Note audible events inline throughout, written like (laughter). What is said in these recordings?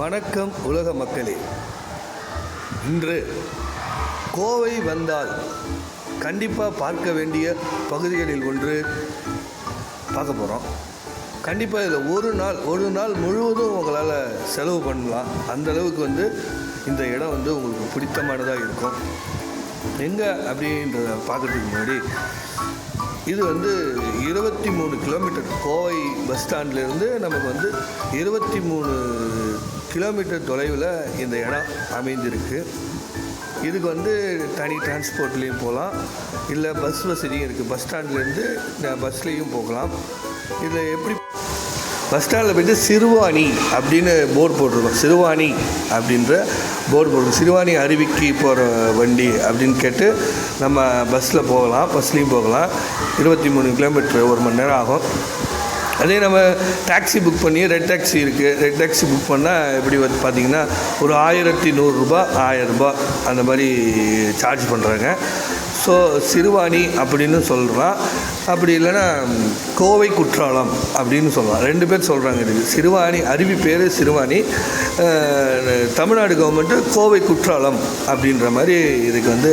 வணக்கம் உலக மக்களே. இன்று கோவை வந்தால் கண்டிப்பாக பார்க்க வேண்டிய பகுதிகளில் ஒன்று பார்க்க போகிறோம் கண்டிப்பாக இதில் ஒரு நாள் ஒரு நாள் முழுவதும் உங்களால் செலவு பண்ணலாம். அந்த அளவுக்கு வந்து இந்த இடம் வந்து உங்களுக்கு பிடித்தமானதாக இருக்கும். எங்கே அப்படின்றத பார்க்குறதுக்கு முன்னாடி இது வந்து இருபத்தி மூணு கிலோமீட்டர் கோவை பஸ் ஸ்டாண்ட்லேருந்து நமக்கு வந்து இருபத்தி மூணு கிலோமீட்டர் தொலைவில் இந்த இடம் அமைந்திருக்கு. இதுக்கு வந்து தனி டிரான்ஸ்போர்ட்லேயும் போகலாம் இல்லை பஸ் வசதியும் இருக்குது பஸ் ஸ்டாண்ட்லேருந்து பஸ்லேயும் போகலாம். இதில் எப்படி பஸ் ஸ்டாண்டில் போயிட்டு சிறுவாணி அப்படின்னு போர்டு போட்டிருக்கோம். சிறுவாணி அப்படின்ற போர்டு போட்டிருக்கோம். சிறுவாணி அருவிக்கு போகிற வண்டி அப்படின்னு கேட்டு நம்ம பஸ்ஸில் போகலாம். பஸ்லேயும் போகலாம். இருபத்தி மூணு கிலோமீட்டர் ஒரு மணி நேரம் ஆகும். அதே நம்ம டாக்ஸி புக் பண்ணி ரெட் டாக்ஸி இருக்குது ரெட் டாக்ஸி புக் பண்ணால் எப்படி வந்து பார்த்திங்கன்னா ஒரு ஆயிரத்தி நூறுரூபா ஆயரரூபா அந்த மாதிரி சார்ஜ் பண்ணுறாங்க ஸோ சிறுவாணி அப்படின்னு சொல்கிறான் அப்படி இல்லைன்னா கோவை குற்றாலம் அப்படின்னு சொல்லலாம். ரெண்டு பேர் சொல்கிறாங்க இதுக்கு சிறுவாணி அருவி பேர் சிறுவாணி. தமிழ்நாடு கவர்மெண்ட்டு கோவை குற்றாலம் அப்படின்ற மாதிரி இதுக்கு வந்து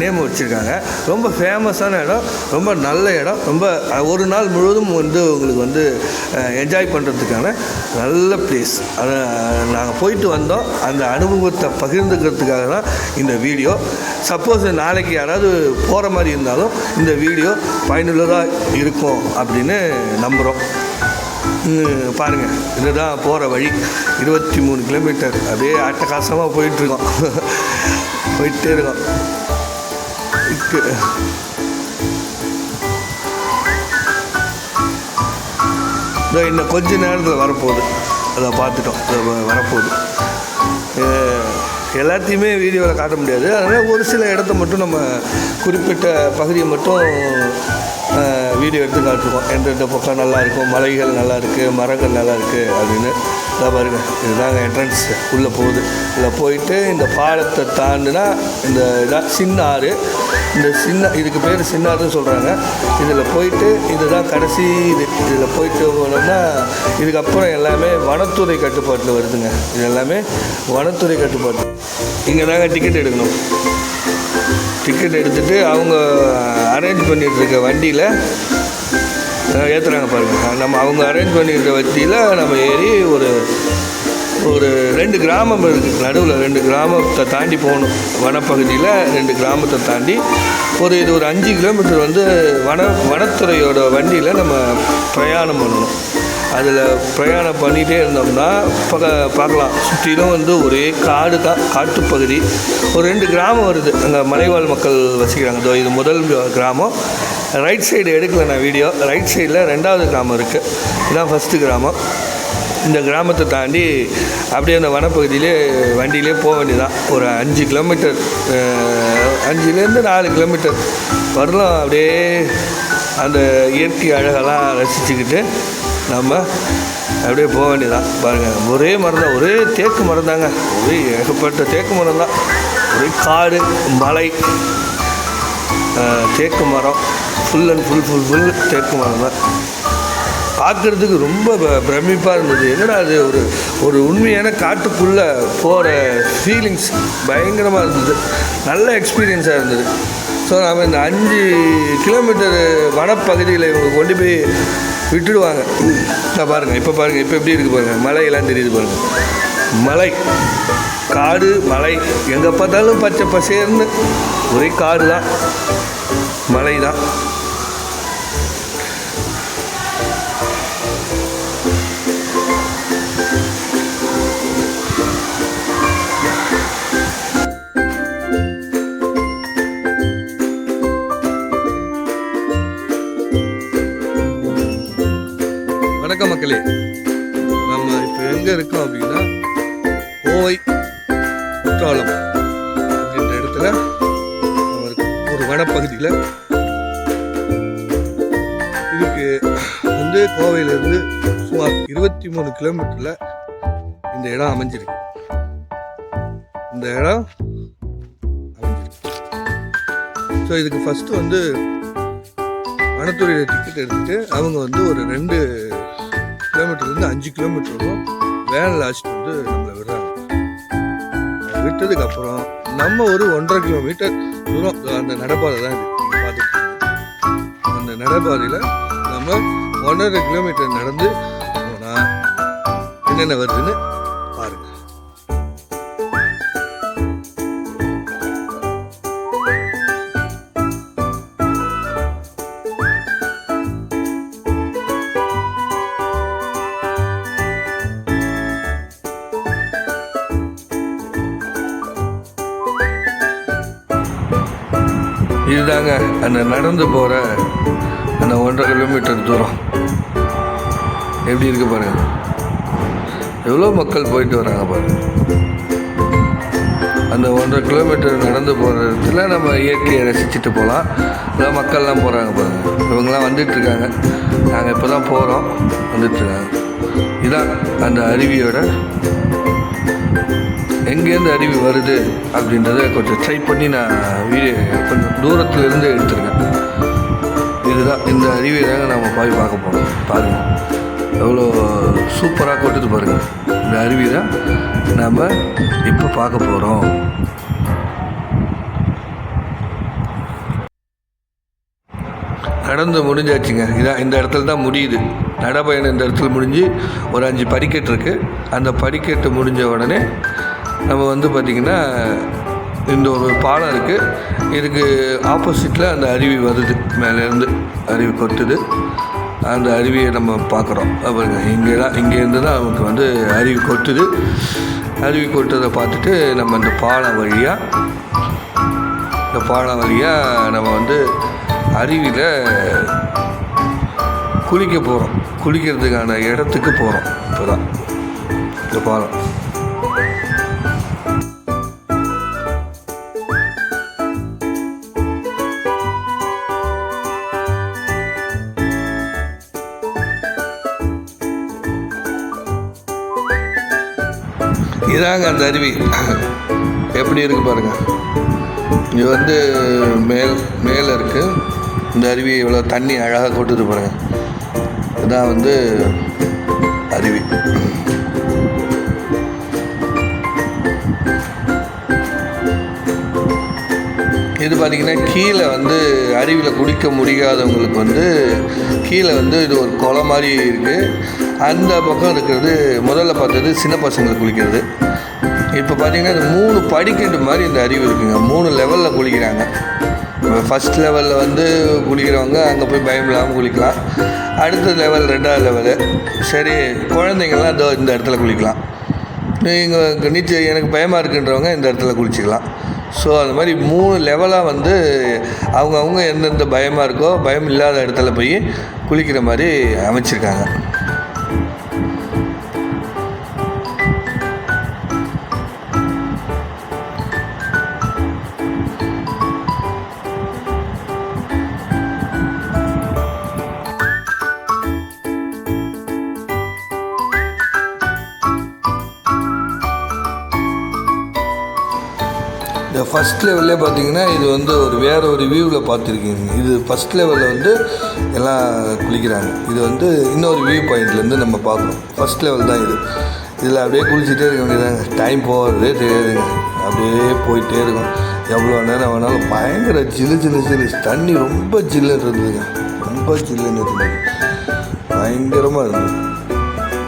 நேம் வச்சுருக்காங்க. ரொம்ப ஃபேமஸான இடம் ரொம்ப நல்ல இடம் ரொம்ப ஒரு நாள் முழுவதும் வந்து உங்களுக்கு வந்து என்ஜாய் பண்ணுறதுக்கான நல்ல பிளேஸ் அதை நாங்கள் போயிட்டு வந்தோம். அந்த அனுபவத்தை பகிர்ந்துக்கிறதுக்காக தான் இந்த வீடியோ சப்போஸ் நாளைக்கு யாராவது போகிற மாதிரி இருந்தாலும் இந்த வீடியோ பயனுள்ளதாக இருக்கும் அப்படின்னு நம்புகிறோம் பாருங்கள் பாருங்க இதுதான் போகிற வழி. இருபத்தி மூணு கிலோமீட்டர். அப்படியே அட்டகாசமாக போயிட்டுருக்கோம். (laughs) போயிட்டே இருக்கோம். இதோ இன்னும் கொஞ்ச நேரத்தில் வரப்போகுது. அதை பார்த்துட்டோம். வரப்போகுது. எல்லாத்தையுமே வீடியோவில் காட்ட முடியாது. அதனால் ஒரு சில இடத்த மட்டும் நம்ம குறிப்பிட்ட பகுதியை மட்டும் வீடியோ எடுத்து காட்டுவோம் எந்தெந்த பக்கம் நல்லாயிருக்கும். மலைகள் நல்லா இருக்குது மரங்கள் நல்லா இருக்குது அப்படின்னு. இதை பாருங்க. இதுதாங்க என்ட்ரன்ஸ் உள்ளே போகுது. இதில் போயிட்டு இந்த பாலத்தை தாண்டினா இந்த இதான் சின்ன ஆறு. இந்த சின்ன இதுக்கு பேர் சின்ன ஆறுன்னு சொல்கிறாங்க இதில் போயிட்டு இதுதான் கடைசி இது. இதில் போயிட்டு போனோம்னா இதுக்கப்புறம் எல்லாமே வனத்துறை கட்டுப்பாட்டில் வருதுங்க. இது எல்லாமே வனத்துறை கட்டுப்பாட்டு. இங்கே தாங்க டிக்கெட் எடுக்கணும். டிக்கெட் எடுத்துகிட்டு அவங்க அரேஞ்ச் பண்ணிட்டு இருக்க வண்டியில் ஏற்றுறாங்க பாருங்கள் நம்ம அவங்க அரேஞ்ச் பண்ணியிருக்க வண்டியில் நம்ம ஏறி ஒரு ஒரு ரெண்டு கிராமம் இருக்குது நடுவில் ரெண்டு கிராமத்தை தாண்டி போகணும். வனப்பகுதியில் ரெண்டு கிராமத்தை தாண்டி ஒரு இது ஒரு அஞ்சு கிலோமீட்டர் வந்து வன வனத்துறையோட வண்டியில் நம்ம பிரயாணம் பண்ணணும். அதில் பிரயாணம் பண்ணிகிட்டே இருந்தோம்னா பக்க பார்க்கலாம். சுற்றிலும் வந்து ஒரே காடு தான் காட்டுப்பகுதி. ஒரு ரெண்டு கிராமம் வருது. அங்கே மலைவாழ் மக்கள் வசிக்கிறாங்க. இதோ இது முதல் கிராமம். ரைட் சைடு எடுக்கல நான் வீடியோ. ரைட் சைடில் ரெண்டாவது கிராமம் இருக்குது இதுதான் ஃபஸ்ட்டு கிராமம். இந்த கிராமத்தை தாண்டி அப்படியே அந்த வனப்பகுதியிலே வண்டியிலே போக வேண்டியதான் ஒரு அஞ்சு கிலோமீட்டர் அஞ்சுலேருந்து நாலு கிலோமீட்டர். வரலாம். அப்படியே அந்த இயற்கை அழகெல்லாம் ரசிச்சுக்கிட்டு நம்ம அப்படியே போக வேண்டியதான் பாருங்கள் ஒரே மரம் தான் ஒரே தேக்கு மரம் தாங்க ஒரே ஏகப்பட்ட தேக்கு மரம் தான் ஒரே காடு மலை தேக்கு மரம். Full and full full full தேக்கு மரம் தான். பார்க்குறதுக்கு ரொம்ப ப- இருந்தது. என்னடா அது ஒரு ஒரு உண்மையான காட்டுக்குள்ளே போகிற ஃபீலிங்ஸ் பயங்கரமாக இருந்தது. நல்ல எக்ஸ்பீரியன்ஸாக இருந்தது. ஸோ நாம் இந்த அஞ்சு கிலோமீட்டர் வனப்பகுதியில் இவங்க கொண்டு போய் விட்டுடுவாங்க. நான் பாருங்கள் இப்போ பாருங்கள் இப்போ எப்படி இருக்குது பாருங்கள் மலையெல்லாம் தெரியுது பாருங்கள் மலை காடு மலை. எங்கே பார்த்தாலும் பச்சை பசேர்னு ஒரே காடு தான் மலை தான் குற்றாலம் அப்படின்ற இடத்துல நம்ம ஒரு வனப்பகுதியில் இதுக்கு வந்து கோவையிலேருந்து சுமார் இருபத்தி மூணு கிலோமீட்டரில் இந்த இடம் அமைஞ்சிருக்கு. இந்த இடம் அமைஞ்சிருக்கு. ஸோ இதுக்கு ஃபஸ்ட்டு வந்து வனத்துறையில் டிக்கெட் எடுத்துட்டு அவங்க வந்து ஒரு ரெண்டு கிலோமீட்டர்லேருந்து அஞ்சு கிலோமீட்டர் வேனில் அழைச்சிட்டு வந்து நம்மளை விடுறாங்க. விட்டதுக்கப்புறம் நம்ம ஒரு ஒன்றரை கிலோமீட்டர் தூரம் அந்த நடைபாதை தான் இது. பார்த்துட்டு அந்த நடைபாதையில் நம்ம ஒன்றரை கிலோமீட்டர் நடந்து போனால் என்னென்ன வருதுன்னு இதுதாங்க அந்த நடந்து போகிற அந்த ஒன்றரை கிலோமீட்டர் தூரம். எப்படி இருக்கு பாருங்க. எவ்வளோ மக்கள் போயிட்டு வராங்க பாருங்க. அந்த ஒன்றரை கிலோமீட்டர் நடந்து போகிற இடத்துல நம்ம இயற்கையை ரசிச்சுட்டு போகலாம். இல்லை மக்கள்லாம் போகிறாங்க பாருங்க. இவங்கெல்லாம் வந்துட்டுருக்காங்க நாங்கள் இப்போ தான் போகிறோம் வந்துட்டுருக்காங்க இதுதான் அந்த அருவியோட எங்கேருந்து அருவி வருது அப்படின்றத கொஞ்சம் ட்ரை பண்ணி நான் வீடியோ கொஞ்சம் தூரத்துலேருந்து எடுத்துருக்கேன். இதுதான் இந்த அருவியை தாங்க நம்ம போய் பார்க்க போகிறோம் பாருங்கள் எவ்வளோ சூப்பராக கொட்டுது பாருங்கள் இந்த அருவி தான் நாம் இப்போ பார்க்க போகிறோம் நடந்து முடிஞ்சாச்சுங்க. இதான் இந்த இடத்துல தான் முடியுது. நடைபயணம் இந்த இடத்துல முடிஞ்சு ஒரு அஞ்சு படிக்கட்டு இருக்குது அந்த படிக்கட்டு முடிஞ்ச உடனே நம்ம வந்து பார்த்திங்கன்னா இந்த ஒரு பாலம் இருக்குது இதுக்கு ஆப்போசிட்டில் அந்த அருவி வருது. மேலேருந்து அருவி கொட்டுது. அந்த அருவியை நம்ம பார்க்குறோம். அப்புறம் இங்கே தான் இங்கேருந்து தான் நமக்கு வந்து அருவி கொட்டுது. அருவி கொட்டுறதை பார்த்துட்டு நம்ம இந்த பாலம் வழியாக இந்த பாலம் வழியாக நம்ம வந்து அருவியில் குளிக்க போகிறோம் குளிக்கிறதுக்கான இடத்துக்கு போகிறோம் இப்போ தான் இந்த பாலம். இதாங்க அந்த அருவி. எப்படி இருக்கு பாருங்க. இது வந்து மேல் மேலே இருக்கு. இந்த அருவி இவ்வளோ தண்ணி அழகாக கொட்டுது பாருங்கள் இதுதான் வந்து அருவி. இது பார்த்திங்கன்னா கீழே வந்து அருவியில் குடிக்க முடியாதவங்களுக்கு வந்து கீழே வந்து இது ஒரு குளம் மாதிரி இருக்குது அந்த பக்கம் இருக்கிறது முதல்ல பார்த்தது சின்ன பசங்களுக்கு குளிக்கிறது. இப்போ பார்த்தீங்கன்னா இது மூணு படிக்கட்டு மாதிரி இந்த அறிவு இருக்குங்க. மூணு லெவலில் குளிக்கிறாங்க. ஃபஸ்ட் லெவலில் வந்து குளிக்கிறவங்க அங்கே போய் பயம் இல்லாமல் குளிக்கலாம். அடுத்த லெவல் ரெண்டாவது லெவலு சரி குழந்தைங்கள்லாம் இதோ இந்த இடத்துல குளிக்கலாம். நீங்கள் நீச்சல் எனக்கு பயமாக இருக்குன்றவங்க இந்த இடத்துல குளிச்சிக்கலாம். ஸோ அந்த மாதிரி மூணு லெவலாக வந்து அவங்கவுங்க எந்தெந்த பயமாக இருக்கோ பயம் இல்லாத இடத்துல போய் குளிக்கிற மாதிரி அமைச்சிருக்காங்க. இந்த ஃபஸ்ட் லெவல்லே பார்த்தீங்கன்னா இது வந்து ஒரு வேறு ஒரு வியூவில் பார்த்துருக்கீங்க இது ஃபஸ்ட் லெவலில் வந்து எல்லாம் குளிக்கிறாங்க. இது வந்து இன்னொரு வியூ பாயிண்ட்லேருந்து நம்ம பார்க்கணும் ஃபஸ்ட் லெவல் தான் இது. இதில் அப்படியே குளிச்சுட்டே இருக்க வேண்டியதாங்க டைம் போகிறதே தெரியாதுங்க. அப்படியே போயிட்டே இருக்கும். எவ்வளோ நேரம் வேணாலும் பயங்கர ஜில்லு ஜிலு ஜிலு தண்ணி ரொம்ப ஜில்லுன்னு இருந்ததுங்க. ரொம்ப ஜில்லுன்னு இருந்தது. பயங்கரமாக இருந்தது.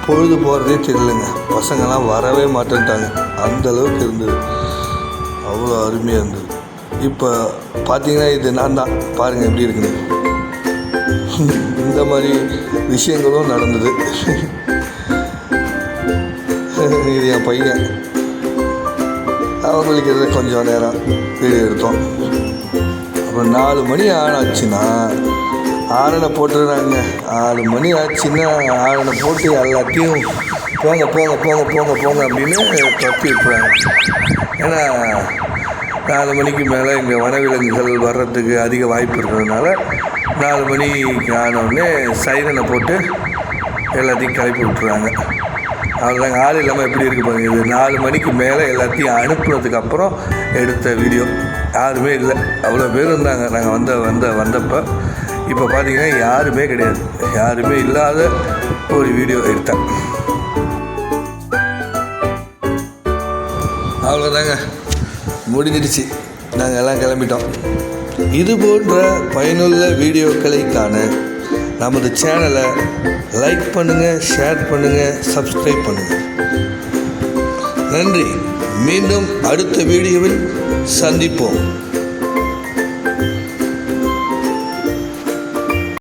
பொழுது போகிறதே தெரியலங்க. பசங்கள்லாம் வரவே மாட்டேன்ட்டாங்க. அந்த அளவுக்கு இருந்தது. அவ்வளோ அருமையாக இருந்தது. இப்போ பார்த்தீங்கன்னா இது நான் தான். பாருங்கள் எப்படி இருக்குது இந்த மாதிரி விஷயங்களும் நடந்தது. இது என் பையன். அவங்களுக்கு இதில் கொஞ்சம் நேரம் வீடியோ எடுத்தோம். அப்புறம் நாலு மணி ஆனாச்சுன்னா ஆரனை போட்டுடுறாங்க ஆறு மணி ஆச்சுன்னா ஆரனை போட்டு எல்லாத்தையும் போங்க போங்க போங்க போங்க போங்க அப்படின்னு தப்பி விட்டுறாங்க ஏன்னா நாலு மணிக்கு மேலே இங்கே வனவிலங்குகள் வர்றதுக்கு அதிக வாய்ப்பு இருக்கிறதுனால நாலு மணிக்கு ஆனவுடனே சைரனை போட்டு எல்லாத்தையும் கிளப்பி விட்டுறாங்க. அவ்வளோதாங்க ஆள் இல்லாமல் எப்படி இருக்கு பாருங்க. இது நாலு மணிக்கு மேலே எல்லாத்தையும் அனுப்புனதுக்கப்புறம் எடுத்த வீடியோ. யாருமே இல்லை. அவ்வளோ பேர் இருந்தாங்க. நாங்கள் வந்த வந்த வந்தப்போ. இப்போ பார்த்தீங்கன்னா யாருமே கிடையாது. யாருமே இல்லாத ஒரு வீடியோ எடுத்தேன். அவ்வளோதாங்க முடிஞ்சிடுச்சு. நாங்கள் எல்லாம் கிளம்பிட்டோம். இது போன்ற பயனுள்ள வீடியோக்களை காண நமது சேனலை லைக் பண்ணுங்கள் ஷேர் பண்ணுங்கள் சப்ஸ்கிரைப் பண்ணுங்கள் நன்றி. மீண்டும் அடுத்த வீடியோவில் சந்திப்போம்.